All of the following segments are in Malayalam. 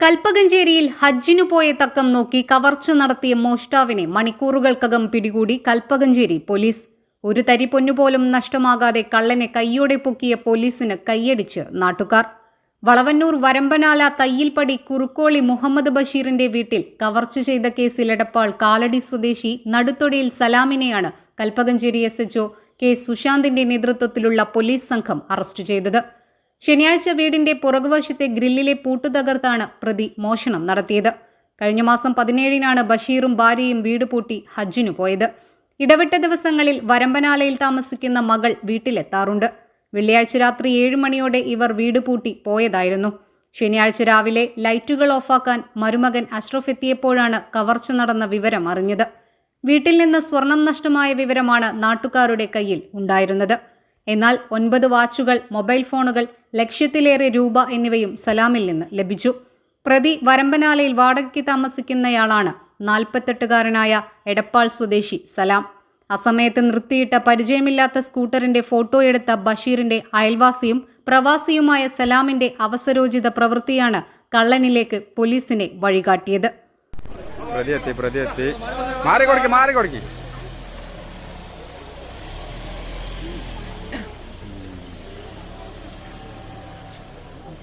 കൽപ്പകഞ്ചേരിയിൽ ഹജ്ജിനു പോയ തക്കം നോക്കി കവർച്ച നടത്തിയ മോഷ്ടാവിനെ മണിക്കൂറുകൾക്കകം പിടികൂടി കൽപ്പകഞ്ചേരി പോലീസ്. ഒരു തരി പൊന്നുപോലും നഷ്ടമാകാതെ കള്ളനെ കൈയോടെ പൊക്കിയ പോലീസിന് കൈയടിച്ച് നാട്ടുകാർ. വളവന്നൂർ വരമ്പനാല തയ്യിൽപ്പടി കുറുക്കോളി മുഹമ്മദ് ബഷീറിന്റെ വീട്ടിൽ കവർച്ച ചെയ്ത കേസിൽ എടപ്പാൾ കാലടി സ്വദേശി നടുത്തൊടിയിൽ സലാമിനെയാണ് Kalpakanchery S H O K സുശാന്തിന്റെ നേതൃത്വത്തിലുള്ള പോലീസ് സംഘം അറസ്റ്റ് ചെയ്തത്. ശനിയാഴ്ച വീടിന്റെ പുറകുവശത്തെ ഗ്രില്ലിലെ പൂട്ടു തകർത്താണ് പ്രതി മോഷണം നടത്തിയത്. കഴിഞ്ഞ മാസം പതിനേഴിനാണ് ബഷീറും ഭാര്യയും വീട് പൂട്ടി ഹജ്ജിനു പോയത്. ഇടവിട്ട ദിവസങ്ങളിൽ വരമ്പനാലയിൽ താമസിക്കുന്ന മകൾ വീട്ടിലെത്താറുണ്ട്. വെള്ളിയാഴ്ച രാത്രി ഏഴ് മണിയോടെ ഇവർ വീട് പൂട്ടി പോയതായിരുന്നു. ശനിയാഴ്ച രാവിലെ ലൈറ്റുകൾ ഓഫാക്കാൻ മരുമകൻ അഷ്റഫ് എത്തിയപ്പോഴാണ് കവർച്ച നടന്ന വിവരം അറിഞ്ഞത്. വീട്ടിൽ നിന്ന് സ്വർണം നഷ്ടമായ വിവരമാണ് നാട്ടുകാരുടെ കയ്യിൽ ഉണ്ടായിരുന്നത്. എന്നാൽ ഒൻപത് വാച്ചുകൾ മൊബൈൽ ഫോണുകൾ ലക്ഷ്യത്തിലേറെ രൂപ എന്നിവയും സലാമിൽ നിന്ന് ലഭിച്ചു. പ്രതി വരമ്പനാലയിൽ വാടകയ്ക്ക് താമസിക്കുന്നയാളാണ് നാൽപ്പത്തെട്ടുകാരനായ എടപ്പാൾ സ്വദേശി സലാം. അസമയത്ത് നിർത്തിയിട്ട പരിചയമില്ലാത്ത സ്കൂട്ടറിന്റെ ഫോട്ടോ എടുത്ത ബഷീറിന്റെ അയൽവാസിയും പ്രവാസിയുമായ സലാമിന്റെ അവസരോചിത പ്രവൃത്തിയാണ് കള്ളനിലേക്ക് പോലീസിനെ വഴികാട്ടിയത്.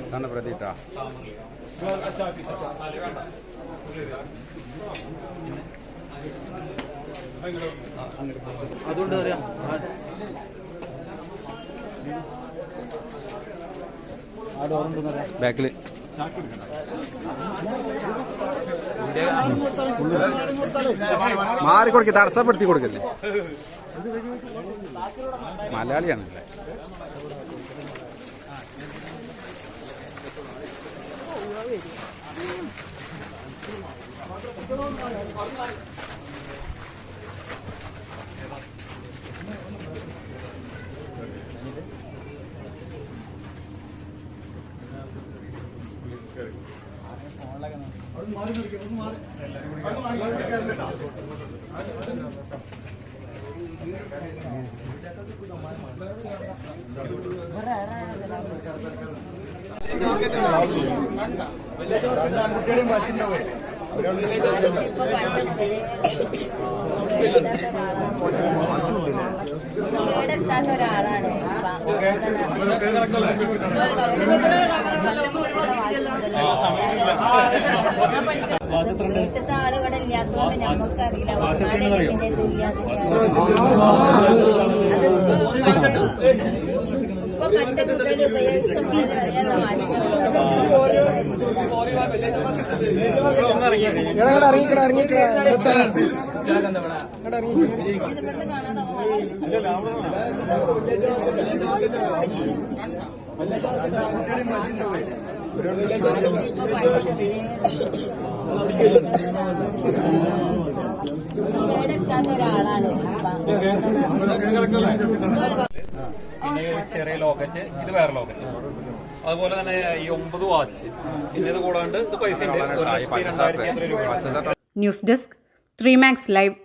ഇതാണ് പ്രതി ട്ടാ. അതുകൊണ്ട് പറയാം ബാക്കിൽ മാറി കൊടുക്കി തടസ്സപ്പെടുത്തി കൊടുക്കല്ലേ? മലയാളിയാണല്ലേ കുട്ടികളെയും വാച്ചിണ്ടാവേ ഒരാളിലേക്ക് എടുത്താത്ത ഒരാളാണ്. വീട്ടിലത്തെ ആൾ ഇവിടെ ഇല്ലാത്തതുകൊണ്ട് ഞമ്മക്കറിയില്ല. വന്നാലും ഇപ്പൊ പണ്ട് മുതൽ ഉപയോഗിച്ച മുതൽ വരെയുള്ള ഇവിടുന്ന് കാണാതെ എടുത്താത്ത ഒരാളാണ് പിന്നെ ചെറിയ ലോക്കറ്റ് ഇത് വേറെ ലോക്കറ്റ് അതുപോലെ തന്നെ ഈ ഒമ്പത് വാച്ച് പിന്നെ ഇത് കൂടാണ്ട് ഇത് പൈസ news desk three max live